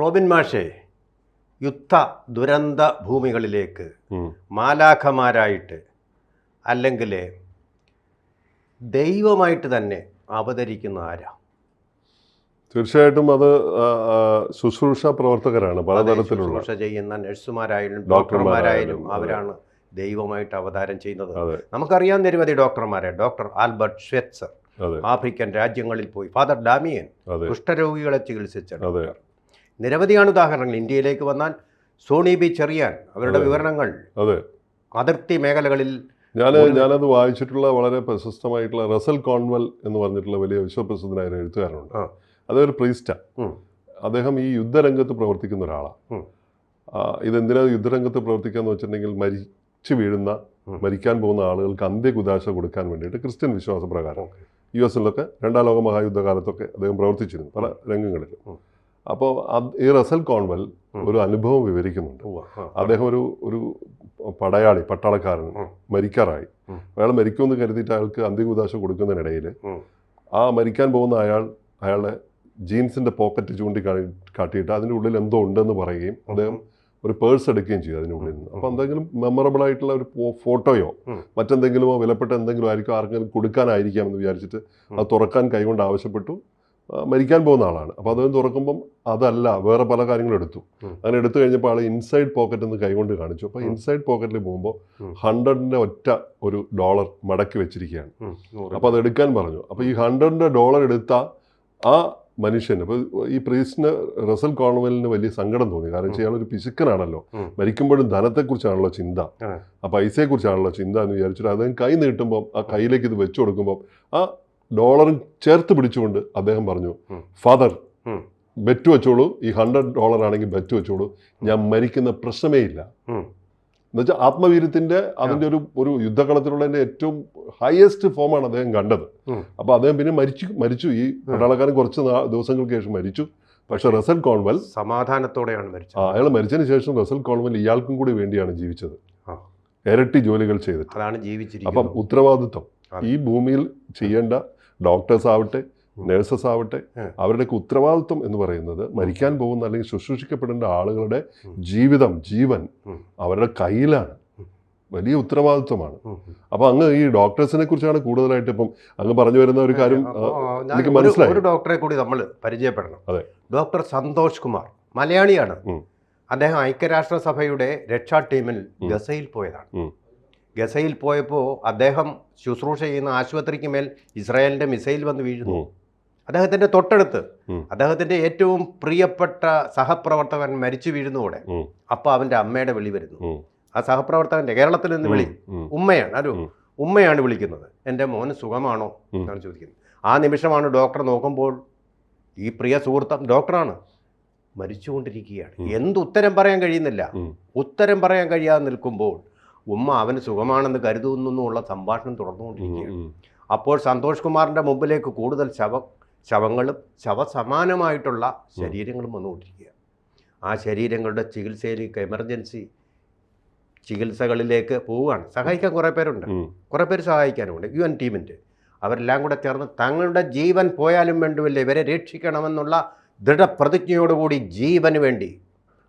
Robin മാഷേ യുദ്ധ ദുരന്ത ഭൂമികളിലേക്ക് മാലാഖമാരായിട്ട് അല്ലെങ്കിൽ ദൈവമായിട്ട് തന്നെ അവതരിക്കുന്ന ആരാ? തീർച്ചയായിട്ടും അത് ശുശ്രൂഷ പ്രവർത്തകരാണ് പലതരത്തിലുള്ള ശുശ്രൂഷ ചെയ്യുന്ന നഴ്സുമാരായാലും ഡോക്ടർമാരായാലും, അവരാണ് ദൈവമായിട്ട് അവതാരം ചെയ്യുന്നത്. നമുക്കറിയാൻ നിരവധി ഡോക്ടർമാരെ. ഡോക്ടർ ആൽബർട്ട് ഷ്വെറ്റ്സർ ആഫ്രിക്കൻ രാജ്യങ്ങളിൽ പോയി. ഫാദർ ഡാമിയൻ കുഷ്ഠരോഗികളെ ചികിത്സിച്ച ഡോക്ടർ. നിരവധിയാണ് ഉദാഹരണങ്ങൾ. ഇന്ത്യയിലേക്ക് വന്നാൽ സോണി ബി ചെറിയാൻ അവരുടെ. വിവരണങ്ങൾ അതെ. അതിർത്തി മേഖലകളിൽ ഞാൻ ഞാനത് വായിച്ചിട്ടുള്ള വളരെ പ്രശസ്തമായിട്ടുള്ള റസൽ കോൺവൽ എന്ന് പറഞ്ഞിട്ടുള്ള വലിയ വിശ്വപ്രസിദ്ധനായ ഒരു എഴുത്തുകാരനുണ്ട്. അതൊരു പ്രീസ്റ്റാ. അദ്ദേഹം ഈ യുദ്ധരംഗത്ത് പ്രവർത്തിക്കുന്ന ഒരാളാണ് ഇതെന്തിനാ യുദ്ധരംഗത്ത് പ്രവർത്തിക്കാന്ന് വെച്ചിട്ടുണ്ടെങ്കിൽ മരിച്ചു വീഴുന്ന മരിക്കാൻ പോകുന്ന ആളുകൾക്ക് അന്ത്യകുദാശ കൊടുക്കാൻ വേണ്ടിയിട്ട് ക്രിസ്ത്യൻ വിശ്വാസപ്രകാരം യു എസിലൊക്കെ രണ്ടാം ലോക മഹായുദ്ധകാലത്തൊക്കെ അദ്ദേഹം പ്രവർത്തിച്ചിരുന്നു പല രംഗങ്ങളിലും. അപ്പോൾ ഈ റസൽ കോൺവൽ ഒരു അനുഭവം വിവരിക്കുന്നുണ്ട്. അദ്ദേഹം ഒരു ഒരു പടയാളി പട്ടാളക്കാരൻ. മരിക്കാറായി. അയാൾ മരിക്കുമെന്ന് കരുതിയിട്ട് അയാൾക്ക് അന്ത്യകുദാശ കൊടുക്കുന്നതിനിടയിൽ ആ മരിക്കാൻ പോകുന്ന അയാൾ അയാളുടെ ജീൻസിന്റെ പോക്കറ്റ് ചൂണ്ടി കാട്ടിയിട്ട് അതിന്റെ ഉള്ളിൽ എന്തോ ഉണ്ടെന്ന് പറയുകയും അദ്ദേഹം ഒരു പേഴ്സ് എടുക്കുകയും ചെയ്തു അതിനുള്ളിൽ നിന്ന്. അപ്പോൾ എന്തെങ്കിലും മെമ്മറബിൾ ആയിട്ടുള്ള ഒരു ഫോട്ടോയോ. മറ്റെന്തെങ്കിലുമോ വിലപ്പെട്ട എന്തെങ്കിലും ആയിരിക്കും ആർക്കെങ്കിലും കൊടുക്കാനായിരിക്കാം എന്ന് വിചാരിച്ചിട്ട് അത് തുറക്കാൻ കൈകൊണ്ട് ആവശ്യപ്പെട്ടു. മരിക്കാൻ പോകുന്ന ആളാണ്. അപ്പോൾ അദ്ദേഹം തുറക്കുമ്പം അതല്ല വേറെ പല കാര്യങ്ങളും എടുത്തു. അങ്ങനെ എടുത്തു കഴിഞ്ഞപ്പോൾ ആൾ ഇൻസൈഡ് പോക്കറ്റ് എന്ന് കൈകൊണ്ട് കാണിച്ചു. അപ്പോൾ ഇൻസൈഡ് പോക്കറ്റിൽ പോകുമ്പോൾ. ഹൺഡ്രഡിന്റെ ഒറ്റ ഒരു ഡോളർ മടക്കി വെച്ചിരിക്കുകയാണ്. അപ്പോൾ അത് എടുക്കാൻ പറഞ്ഞു. അപ്പോൾ ഈ ഹൺഡ്രഡിന്റെ ഡോളർ എടുത്ത ആ മനുഷ്യൻ അപ്പോൾ ഈ പ്രീസിന് റസൽ കോൺവെലിന് വലിയ സങ്കടം തോന്നി. കാരണം വെച്ചാൽ ഒരു പിശുക്കനാണല്ലോ. മരിക്കുമ്പോഴും ധനത്തെക്കുറിച്ചാണല്ലോ ചിന്ത. ആ. ആ പൈസയെക്കുറിച്ചാണല്ലോ ചിന്ത എന്ന് വിചാരിച്ചിട്ട് അദ്ദേഹം കൈ നീട്ടുമ്പോൾ ആ കയ്യിലേക്ക് ഇത് വെച്ചു കൊടുക്കുമ്പോൾ ആ ഡോളറും ചേർത്ത് പിടിച്ചുകൊണ്ട് അദ്ദേഹം പറഞ്ഞു ഫാദർ ബെറ്റ് വെച്ചോളൂ. ഈ ഹൺഡ്രഡ് ഡോളർ ആണെങ്കിൽ ബെറ്റ് വെച്ചോളൂ. ഞാൻ മരിക്കുന്ന പ്രശ്നമേ ഇല്ല. എന്നുവെച്ചാൽ ആത്മവീര്യത്തിന്റെ അതിന്റെ ഒരു ഒരു യുദ്ധകളത്തിലുള്ളതിന്റെ ഏറ്റവും ഹയസ്റ്റ് ഫോമാണ് അദ്ദേഹം കണ്ടത്. അപ്പോൾ അപ്പൊ അദ്ദേഹം പിന്നെ മരിച്ചു മരിച്ചു. ഈ പട്ടാളക്കാരൻ കുറച്ച് ദിവസങ്ങൾക്ക് ശേഷം മരിച്ചു. പക്ഷെ റസൽ കോൺവൽ സമാധാനത്തോടെയാണ് മരിച്ചത്. അയാൾ മരിച്ചതിന് ശേഷം റസൽ കോൺവൽ ഇയാൾക്കും കൂടി വേണ്ടിയാണ് ജീവിച്ചത്. ഇരട്ടി ജോലികൾ ചെയ്തിട്ട്. അതാണ് അപ്പം ജീവിച്ചിരിക്കുന്നത് ഉത്തരവാദിത്വം. അതെ. ഈ ഭൂമിയിൽ ചെയ്യേണ്ട ഡോക്ടേഴ്സ് ആവട്ടെ നേഴ്സസ് ആവട്ടെ. അവരുടെയൊക്കെ ഉത്തരവാദിത്വം എന്ന് പറയുന്നത് മരിക്കാൻ പോകുന്ന അല്ലെങ്കിൽ ശുശ്രൂഷിക്കപ്പെടേണ്ട ആളുകളുടെ ജീവിതം ജീവൻ അവരുടെ കയ്യിലാണ് വലിയ ഉത്തരവാദിത്വമാണ്. അപ്പൊ അങ്ങ് ഈ ഡോക്ടേഴ്സിനെ കുറിച്ചാണ് കൂടുതലായിട്ട് ഇപ്പം അങ്ങ് പറഞ്ഞു വരുന്ന ഒരു കാര്യം എനിക്ക് മനസ്സിലായി. ഒരു ഡോക്ടറെ കൂടി നമ്മൾ പരിചയപ്പെടണം അതെ. ഡോക്ടർ സന്തോഷ് കുമാർ മലയാളിയാണ്. അദ്ദേഹം ഐക്യരാഷ്ട്രസഭയുടെ രക്ഷാ ടീമിൽ. ഗസയിൽ പോയതാണ്. ഗസയിൽ പോയപ്പോൾ അദ്ദേഹം ശുശ്രൂഷ ചെയ്യുന്ന ആശുപത്രിക്ക് മേൽ ഇസ്രായേലിന്റെ മിസൈൽ വന്ന് വീഴുന്നു. അദ്ദേഹത്തിന്റെ തൊട്ടടുത്ത് അദ്ദേഹത്തിന്റെ ഏറ്റവും പ്രിയപ്പെട്ട സഹപ്രവർത്തകൻ മരിച്ചു വീഴുന്നതോടെ. അപ്പോൾ അവന്റെ അമ്മയുടെ വിളി വരുന്നു. ആ സഹപ്രവർത്തകന്റെ കേരളത്തിൽ നിന്ന് വിളി. ഉമ്മയാണ് ഒരു ഉമ്മയാണ് വിളിക്കുന്നത്. എന്റെ മോന് സുഖമാണോ. എന്നാണ് ചോദിക്കുന്നത്. ആ നിമിഷമാണ് ഡോക്ടർ നോക്കുമ്പോൾ ഈ പ്രിയ സുഹൃത്തം ഡോക്ടറാണ് മരിച്ചുകൊണ്ടിരിക്കുകയാണ്. എന്ത് ഉത്തരം പറയാൻ കഴിയുന്നില്ല. ഉത്തരം പറയാൻ കഴിയാതെ നിൽക്കുമ്പോൾ ഉമ്മ അവന് സുഖമാണെന്ന് കരുതുന്നുള്ള സംഭാഷണം. തുടർന്നുകൊണ്ടിരിക്കുകയാണ്. അപ്പോൾ സന്തോഷ് കുമാറിന്റെ മുമ്പിലേക്ക് കൂടുതൽ ശവ ശവങ്ങളും ശവസമാനമായിട്ടുള്ള ശരീരങ്ങളും വന്നുകൊണ്ടിരിക്കുക ആ ശരീരങ്ങളുടെ ചികിത്സയിലേക്ക് എമർജൻസി ചികിത്സകളിലേക്ക് പോവുകയാണ്. സഹായിക്കാൻ കുറേ പേരുണ്ട്. കുറേ പേര് സഹായിക്കാനുമുണ്ട് യു എൻ ടീമിന്റെ. അവരെല്ലാം കൂടെ ചേർന്ന് തങ്ങളുടെ ജീവൻ പോയാലും വേണ്ടുമില്ല? ഇവരെ രക്ഷിക്കണമെന്നുള്ള ദൃഢപ്രതിജ്ഞയോടുകൂടി ജീവന് വേണ്ടി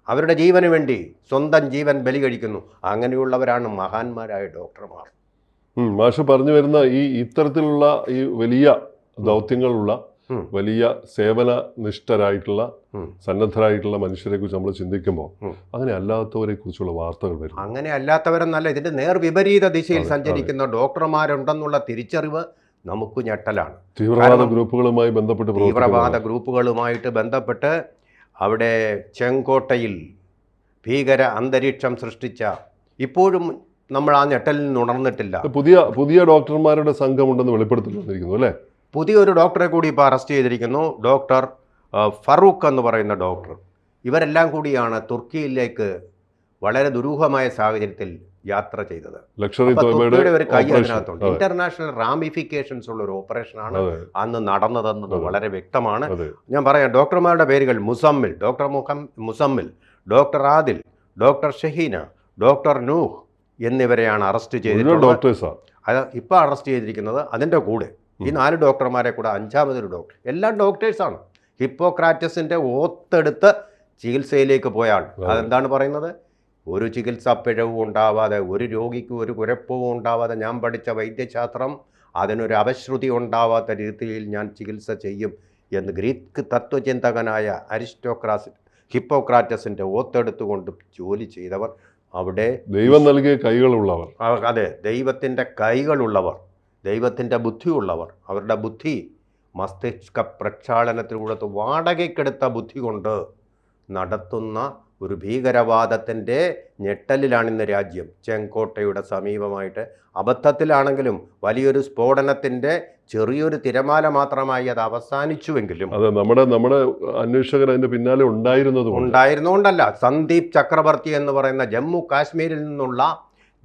അവരുടെ ജീവന് വേണ്ടി സ്വന്തം ജീവൻ ബലി കഴിക്കുന്നു. അങ്ങനെയുള്ളവരാണ് മഹാന്മാരായ ഡോക്ടർമാർ. മാഷ് പറഞ്ഞു വരുന്ന ഈ ഇത്തരത്തിലുള്ള ഈ വലിയ ദൗത്യങ്ങളുള്ള. വലിയ സേവന നിഷ്ഠരായിട്ടുള്ള സന്നദ്ധരായിട്ടുള്ള മനുഷ്യരെ കുറിച്ച് നമ്മൾ ചിന്തിക്കുമ്പോൾ അങ്ങനെ അല്ലാത്തവരെ കുറിച്ചുള്ള വാർത്തകൾ വരും അങ്ങനെ അല്ലാത്തവരെന്നല്ല ഇതിന്റെ നേർ വിപരീത ദിശയിൽ സഞ്ചരിക്കുന്ന ഡോക്ടർമാരുണ്ടെന്നുള്ള തിരിച്ചറിവ് നമുക്ക് ഞെട്ടലാണ്. തീവ്രവാദ ഗ്രൂപ്പുകളുമായി ബന്ധപ്പെട്ട് തീവ്രവാദ ഗ്രൂപ്പുകളുമായിട്ട് ബന്ധപ്പെട്ട് അവിടെ ചെങ്കോട്ടയിൽ ഭീകര അന്തരീക്ഷം സൃഷ്ടിച്ച ഇപ്പോഴും നമ്മൾ ആ ഞെട്ടലിൽ നിന്ന് ഉണർന്നിട്ടില്ല. പുതിയ പുതിയ ഡോക്ടർമാരുടെ സംഘമുണ്ടെന്ന് വെളിപ്പെടുത്തൽ വന്നിരിക്കുന്നു അല്ലേ? പുതിയൊരു ഡോക്ടറെ കൂടി ഇപ്പോൾ അറസ്റ്റ് ചെയ്തിരിക്കുന്നു. ഡോക്ടർ ഫറൂഖ് എന്ന് പറയുന്ന ഡോക്ടർ. ഇവരെല്ലാം കൂടിയാണ് തുർക്കിയിലേക്ക് വളരെ ദുരൂഹമായ സാഹചര്യത്തിൽ യാത്ര ചെയ്തത്. ഒരു കൈ അതിനകത്തുണ്ട്. ഇന്റർനാഷണൽ റാമിഫിക്കേഷൻസ് ഉള്ള ഒരു ഓപ്പറേഷനാണ് ആണ് അന്ന് നടന്നതെന്നത് വളരെ വ്യക്തമാണ്. ഞാൻ പറയാം ഡോക്ടർമാരുടെ പേരുകൾ മുസമ്മിൽ ഡോക്ടർ മുഖം Muzammil doctor Adil doctor Shaheena doctor Nooh എന്നിവരെയാണ് അറസ്റ്റ് ചെയ്തിട്ടുള്ളത്. ഡോക്ടേഴ്സാ അത് ഇപ്പോൾ അറസ്റ്റ് ചെയ്തിരിക്കുന്നത് അതിന്റെ കൂടെ. ഈ നാല് ഡോക്ടർമാരെ കൂടെ അഞ്ചാമതൊരു ഡോക്ടർ. എല്ലാം ഡോക്ടേഴ്സാണ് ഹിപ്പോക്രാറ്റസിന്റെ ഓത്തെടുത്ത് ചികിത്സയിലേക്ക് പോയാൾ അതെ. അതെന്താണ് പറയുന്നത്? ഒരു ചികിത്സാ പിഴവും ഉണ്ടാവാതെ ഒരു രോഗിക്ക് ഒരു കുഴപ്പവും ഉണ്ടാവാതെ ഞാൻ പഠിച്ച വൈദ്യശാസ്ത്രം അതിനൊരു അപശ്രുതി ഉണ്ടാവാത്ത രീതിയിൽ ഞാൻ ചികിത്സ ചെയ്യും എന്ന് ഗ്രീക്ക് തത്വചിന്തകനായ അരിസ്റ്റോക്രാസ് ഹിപ്പോക്രാറ്റസിന്റെ ഓത്തെടുത്തുകൊണ്ട് ജോലി ചെയ്തവർ അവിടെ ദൈവം നൽകിയ കൈകളുള്ളവർ. അതെ ദൈവത്തിന്റെ കൈകളുള്ളവർ ദൈവത്തിന്റെ ബുദ്ധിയുള്ളവർ അവരുടെ ബുദ്ധി മസ്തിഷ്ക പ്രക്ഷാളനത്തിലൂടെ വാടകയ്ക്കെടുത്ത ബുദ്ധി കൊണ്ട് നടത്തുന്ന ഒരു ഭീകരവാദത്തിന്റെ ഞെട്ടലിലാണ് ഇന്ന് രാജ്യം. ചെങ്കോട്ടയുടെ സമീപമായിട്ട് അബദ്ധത്തിലാണെങ്കിലും വലിയൊരു സ്ഫോടനത്തിന്റെ ചെറിയൊരു തിരമാല മാത്രമായി അത് അവസാനിച്ചുവെങ്കിലും അതെ നമ്മുടെ നമ്മുടെ അന്വേഷകർ അതിന്റെ പിന്നാലെ ഉണ്ടായിരുന്നത് കൊണ്ട് ഉണ്ടായിരുന്നുകൊണ്ടല്ല സന്ദീപ് ചക്രവർത്തി എന്ന് പറയുന്ന ജമ്മു കാശ്മീരിൽ നിന്നുള്ള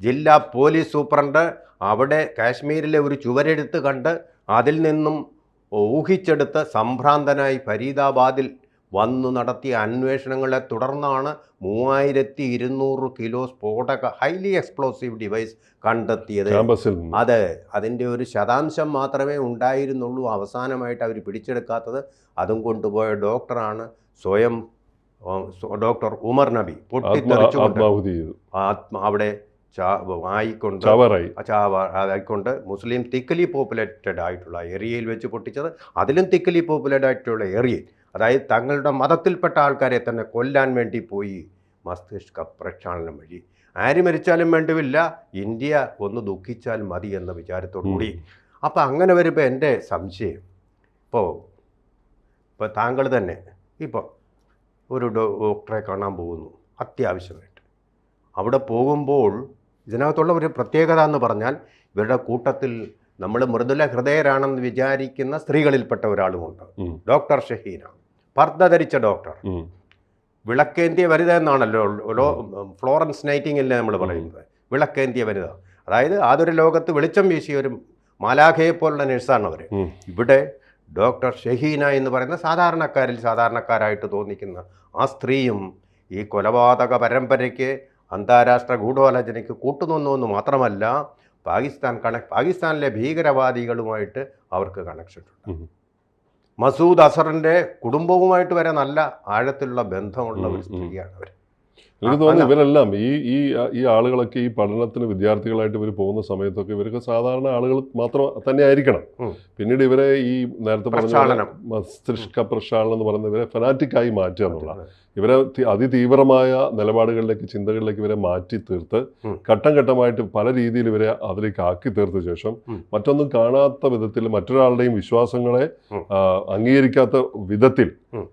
ജില്ലാ പോലീസ് സൂപ്രണ്ട് അവിടെ കാശ്മീരിലെ ഒരു ചുവരെടുത്ത് കണ്ട് അതിൽ നിന്നും ഊഹിച്ചെടുത്ത് സംഭ്രാന്തനായി ഫരീദാബാദിൽ വന്നു നടത്തിയ അന്വേഷണങ്ങളെ തുടർന്നാണ് മൂവായിരത്തി ഇരുന്നൂറ് കിലോ സ്ഫോടക ഹൈലി എക്സ്പ്ലോസീവ് ഡിവൈസ് കണ്ടെത്തിയത്. അതെ അതിന്റെ ഒരു ശതാംശം മാത്രമേ ഉണ്ടായിരുന്നുള്ളൂ അവസാനമായിട്ട് അവർ പിടിച്ചെടുക്കാത്തത്. അതും കൊണ്ടുപോയ ഡോക്ടറാണ് സ്വയം ഡോക്ടർ ഉമർ നബി ആത്മ അവിടെ ആയിക്കൊണ്ട് ആയിക്കൊണ്ട് മുസ്ലിം തിക്കലി പോപ്പുലേറ്റഡ് ആയിട്ടുള്ള ഏരിയയിൽ വെച്ച് പൊട്ടിച്ചത്. അതിലും തിക്കലി പോപ്പുലേറ്റഡ് ആയിട്ടുള്ള ഏരിയയിൽ. അതായത് തങ്ങളുടെ മതത്തിൽപ്പെട്ട ആൾക്കാരെ തന്നെ കൊല്ലാൻ വേണ്ടി പോയി മസ്തിഷ്ക പ്രക്ഷാളനം വഴി. ആര് മരിച്ചാലും വേണ്ടുമില്ല ഇന്ത്യ ഒന്ന് ദുഃഖിച്ചാൽ മതി എന്ന വിചാരത്തോടു കൂടി. അപ്പം അങ്ങനെ വരുമ്പോൾ എന്റെ സംശയം ഇപ്പോൾ ഇപ്പോൾ താങ്കൾ തന്നെ ഇപ്പോൾ ഒരു ഡോക്ടറെ കാണാൻ പോകുന്നു അത്യാവശ്യമായിട്ട്. അവിടെ പോകുമ്പോൾ ഇതിനകത്തുള്ള ഒരു പ്രത്യേകത എന്ന് പറഞ്ഞാൽ ഇവരുടെ കൂട്ടത്തിൽ നമ്മൾ മൃദുല ഹൃദയരാണെന്ന് വിചാരിക്കുന്ന സ്ത്രീകളിൽപ്പെട്ട ഒരാളുമുണ്ട്. ഡോക്ടർ ഷഹീന. പർദ്ദ ധരിച്ച ഡോക്ടർ. വിളക്കേന്തിയ വനിത എന്നാണല്ലോ ഫ്ലോറൻസ് നൈറ്റിങ്ങില്ലേ നമ്മൾ പറയുന്നത് വിളക്കേന്തിയ വനിത അതായത് ആതൊരു ലോകത്ത് വെളിച്ചം വീശിയ ഒരു മാലാഖയെ പോലുള്ള നഴ്സാണ് അവർ. ഇവിടെ ഡോക്ടർ ഷഹീന എന്ന് പറയുന്ന സാധാരണക്കാരിൽ സാധാരണക്കാരായിട്ട് തോന്നിക്കുന്ന ആ സ്ത്രീയും ഈ കൊലപാതക പരമ്പരയ്ക്ക് അന്താരാഷ്ട്ര ഗൂഢാലോചനയ്ക്ക് കൂട്ടുനിന്നു എന്ന് മാത്രമല്ല പാകിസ്ഥാൻ കണ പാകിസ്ഥാനിലെ ഭീകരവാദികളുമായിട്ട് അവർക്ക് കണക്ഷൻ ഉണ്ട്. മസൂദ് അസറിന്റെ കുടുംബവുമായിട്ട് വരെ നല്ല ആഴത്തിലുള്ള ബന്ധമുള്ള ഒരു. സ്ത്രീയാണ് അവർ എനിക്ക് തോന്നുന്നു ഇവരെല്ലാം ഈ ഈ ഈ ആളുകളൊക്കെ ഈ പഠനത്തിന് വിദ്യാർത്ഥികളായിട്ട് ഇവർ പോകുന്ന സമയത്തൊക്കെ ഇവരൊക്കെ സാധാരണ ആളുകൾ മാത്രം തന്നെ ആയിരിക്കണം. പിന്നീട് ഇവരെ ഈ നേരത്തെ പറഞ്ഞ. മസ്തിഷ്ക പ്രക്ഷാളനം എന്ന് പറയുന്ന ഇവരെ ഫനാറ്റിക്കായി മാറ്റുക എന്നുള്ള ഇവരെ അതിതീവ്രമായ നിലപാടുകളിലേക്ക് ചിന്തകളിലേക്ക് ഇവരെ മാറ്റി തീർത്ത്. ഘട്ടം ഘട്ടമായിട്ട് പല രീതിയിൽ ഇവരെ അതിലേക്ക് ആക്കി തീർത്ത ശേഷം മറ്റൊന്നും കാണാത്ത വിധത്തിൽ മറ്റൊരാളുടെയും വിശ്വാസങ്ങളെ അംഗീകരിക്കാത്ത വിധത്തിൽ.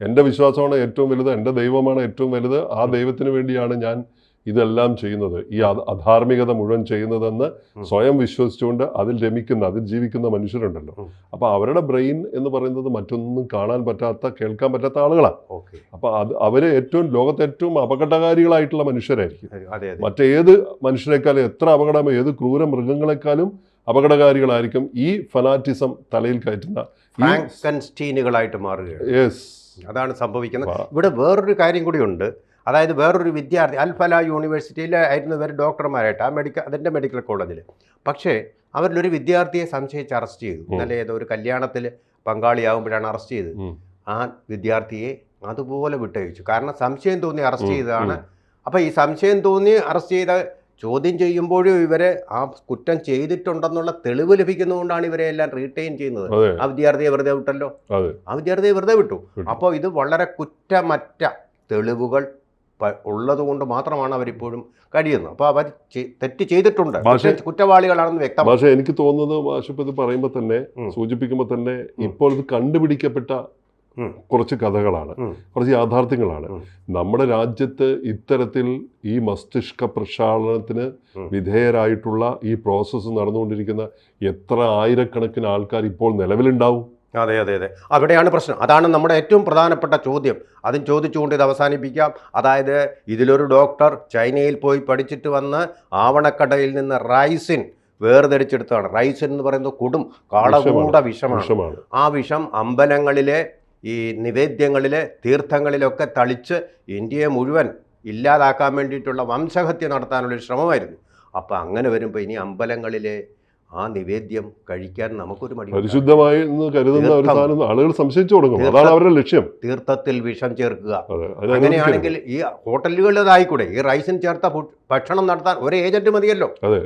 എന്റെ വിശ്വാസമാണ് ഏറ്റവും വലുത് എന്റെ ദൈവമാണ് ഏറ്റവും വലുത് ആ ദൈവത്തിന് വേണ്ടിയാണ് ഞാൻ ഇതെല്ലാം ചെയ്യുന്നത്. ഈ അധാർമികത മുഴുവൻ ചെയ്യുന്നതെന്ന്. സ്വയം വിശ്വസിച്ചുകൊണ്ട് അതിൽ രമിക്കുന്ന അതിൽ ജീവിക്കുന്ന മനുഷ്യരുണ്ടല്ലോ. അപ്പോൾ അവരുടെ ബ്രെയിൻ എന്ന് പറയുന്നത് മറ്റൊന്നും കാണാൻ പറ്റാത്ത കേൾക്കാൻ പറ്റാത്ത ആളുകളാണ് അപ്പോൾ അത് അവർ ഏറ്റവും ലോകത്തെ ഏറ്റവും അപകടകാരികളായിട്ടുള്ള മനുഷ്യരായിരിക്കും. മറ്റേത് മനുഷ്യരെക്കാളും എത്ര അപകടം ഏത് ക്രൂര മൃഗങ്ങളെക്കാളും അപകടകാരികളായിരിക്കും ഈ ഫനാറ്റിസം തലയിൽ കയറ്റുന്ന മാറുകയാണ്. അതാണ് സംഭവിക്കുന്നത്. ഇവിടെ വേറൊരു കാര്യം കൂടിയുണ്ട്. അതായത് വേറൊരു വിദ്യാർത്ഥി അൽഫല യൂണിവേഴ്സിറ്റിയിൽ ആയിരുന്നു ഇവർ ഡോക്ടർമാരായിട്ട് ആ മെഡിക്കൽ അതിന്റെ മെഡിക്കൽ കോളേജിൽ പക്ഷേ അവരിലൊരു വിദ്യാർത്ഥിയെ സംശയിച്ച് അറസ്റ്റ് ചെയ്തു. ഇന്നലെ ഏതോ ഒരു കല്യാണത്തിൽ പങ്കാളിയാകുമ്പോഴാണ് അറസ്റ്റ് ചെയ്തത്. ആ വിദ്യാർത്ഥിയെ അതുപോലെ വിട്ടയച്ചു. കാരണം സംശയം തോന്നി അറസ്റ്റ് ചെയ്തതാണ്. അപ്പോൾ ഈ സംശയം തോന്നി അറസ്റ്റ് ചെയ്ത ചോദ്യം ചെയ്യുമ്പോഴും ഇവരെ ആ കുറ്റം ചെയ്തിട്ടുണ്ടെന്നുള്ള തെളിവ് ലഭിക്കുന്നതുകൊണ്ടാണ് ഇവരെ എല്ലാം റീറ്റെയിൻ ചെയ്യുന്നത്. ആ വിദ്യാർത്ഥിയെ വെറുതെ വിട്ടല്ലോ? ആ വിദ്യാർത്ഥിയെ വെറുതെ വിട്ടു. അപ്പോൾ ഇത് വളരെ കുറ്റമറ്റ തെളിവുകൾ ഉള്ളതുകൊണ്ട് മാത്രമാണ് അവരിപ്പോഴും കഴിയുന്നത്. അപ്പോൾ അവർ തെറ്റ് ചെയ്തിട്ടുണ്ട്. കുറ്റവാളികളാണെന്ന് വ്യക്തം പക്ഷെ എനിക്ക് തോന്നുന്നത് മാഷിപ്പ് ഇത് പറയുമ്പോൾ തന്നെ സൂചിപ്പിക്കുമ്പോൾ തന്നെ ഇപ്പോൾ ഇത് കണ്ടുപിടിക്കപ്പെട്ട കുറച്ച് കഥകളാണ്. കുറച്ച് യാഥാർത്ഥ്യങ്ങളാണ്. നമ്മുടെ രാജ്യത്ത് ഇത്തരത്തിൽ ഈ മസ്തിഷ്ക പ്രക്ഷാളനത്തിന് വിധേയരായിട്ടുള്ള ഈ പ്രോസസ്സ് നടന്നുകൊണ്ടിരിക്കുന്ന എത്ര ആയിരക്കണക്കിന് ആൾക്കാർ ഇപ്പോൾ നിലവിലുണ്ടാവും? അതെ അതെ അതെ. അവിടെയാണ് പ്രശ്നം. അതാണ് നമ്മുടെ ഏറ്റവും പ്രധാനപ്പെട്ട ചോദ്യം. അതും ചോദിച്ചുകൊണ്ട് ഇത് അവസാനിപ്പിക്കാം. അതായത് ഇതിലൊരു ഡോക്ടർ ചൈനയിൽ പോയി പഠിച്ചിട്ട് വന്ന് ആവണക്കടയിൽ നിന്ന് റൈസിൻ വേർതിരിച്ചെടുത്താണ് റൈസിൻ എന്ന് പറയുന്നത് കൊടും കാളകൂട വിഷമാണ്. വിഷമാണ്. ആ വിഷം അമ്പലങ്ങളിലെ ഈ നിവേദ്യങ്ങളിലെ തീർത്ഥങ്ങളിലൊക്കെ തളിച്ച് ഇന്ത്യയെ മുഴുവൻ ഇല്ലാതാക്കാൻ വേണ്ടിയിട്ടുള്ള വംശഹത്യ നടത്താനുള്ള ശ്രമമായിരുന്നു. അപ്പോൾ അങ്ങനെ വരുമ്പോൾ ഇനി അമ്പലങ്ങളിലെ ആ നിവേദ്യം കഴിക്കാൻ നമുക്കൊരു മടി പരിശുദ്ധമായി എന്ന് കരുതുന്ന ഒരു. സാധനം ആളുകൾ സംശയിച്ചു തുടങ്ങും. അതാണ് അവരുടെ ലക്ഷ്യം. തീർത്ഥത്തിൽ വിഷം ചേർക്കുക. അങ്ങനെയാണെങ്കിൽ ഈ ഹോട്ടലുകളിലായിക്കൂടെ ഈ റൈസിന് ചേർത്ത ഭക്ഷണം നടത്താൻ ഒരു ഏജന്റ് മതിയല്ലോ. അതെ.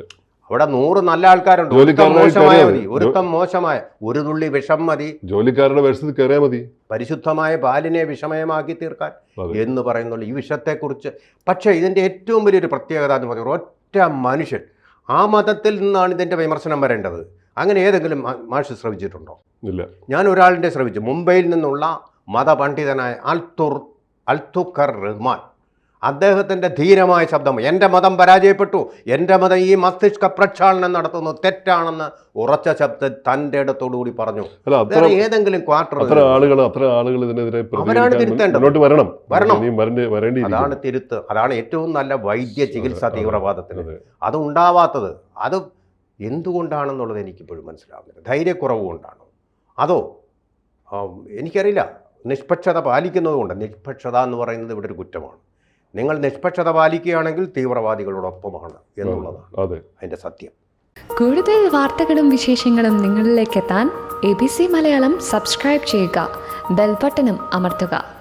അവിടെ നൂറ് നല്ല ആൾക്കാരുണ്ട്. മോശമായ മതി. മതി. ഒരുത്തം മോശമായ ഒരു തുള്ളി വിഷം മതി. ജോലിക്കാരുടെ വേഷത്തിൽ കയറിയാൽ മതി. പരിശുദ്ധമായ പാലിനെ വിഷമയമാക്കി തീർക്കാൻ എന്ന് പറയുന്നുള്ളൂ ഈ വിഷത്തെക്കുറിച്ച്. പക്ഷേ ഇതിന്റെ ഏറ്റവും വലിയൊരു പ്രത്യേകത എന്ന് പറഞ്ഞാൽ ഒറ്റ മനുഷ്യൻ ആ മതത്തിൽ നിന്നാണ് ഇതിന്റെ വിമർശനം വരേണ്ടത്. അങ്ങനെ ഏതെങ്കിലും മാഷ് ശ്രമിച്ചിട്ടുണ്ടോ ഇല്ല. ഞാൻ ഒരാളിന്റെ ശ്രമിച്ചു മുംബൈയിൽ നിന്നുള്ള മതപണ്ഡിതനായ അൽത്തുർ അൽത്തുക്കർ റഹ്മാൻ. അദ്ദേഹത്തിന്റെ ധീരമായ ശബ്ദം എന്റെ മതം പരാജയപ്പെട്ടു. എന്റെ മതം ഈ മസ്തിഷ്ക പ്രക്ഷാളനം നടത്തുന്നു. തെറ്റാണെന്ന് ഉറച്ച ശബ്ദം തന്റെ ഇടത്തോടുകൂടി പറഞ്ഞു. വേറെ ഏതെങ്കിലും ക്വാർട്ടർ അത്ര ആളുകൾ അത്ര ആളുകൾ ഇതിനെതിരെ അവരാണ് പ്രതികരിക്കാൻ തിരുത്തേണ്ടത്. വരണം. വരണം. അതാണ് തിരുത്ത്. അതാണ് ഏറ്റവും നല്ല വൈദ്യ ചികിത്സ തീവ്രവാദത്തിന്. അതെ. അത് ഉണ്ടാവാത്തത് അത് എന്തുകൊണ്ടാണെന്നുള്ളത് എനിക്കിപ്പോഴും മനസ്സിലാവുന്നില്ല. ധൈര്യക്കുറവ് കൊണ്ടാണോ? അതോ എനിക്കറിയില്ല. നിഷ്പക്ഷത പാലിക്കുന്നതുകൊണ്ട്. നിഷ്പക്ഷത എന്ന് പറയുന്നത് ഇവിടെ ഒരു കുറ്റമാണ്. നിങ്ങൾ നിഷ്പക്ഷത പാലിക്കുകയാണെങ്കിൽ തീവ്രവാദികളോടൊപ്പമാണ് എന്നുള്ളതാണ് അതെ. അതിന്റെ സത്യം. കൂടുതൽ വാർത്തകളും വിശേഷങ്ങളും നിങ്ങളിലേക്ക് എത്താൻ A B C Malayalam subscribe ചെയ്യുക ബെൽബട്ടനും അമർത്തുക.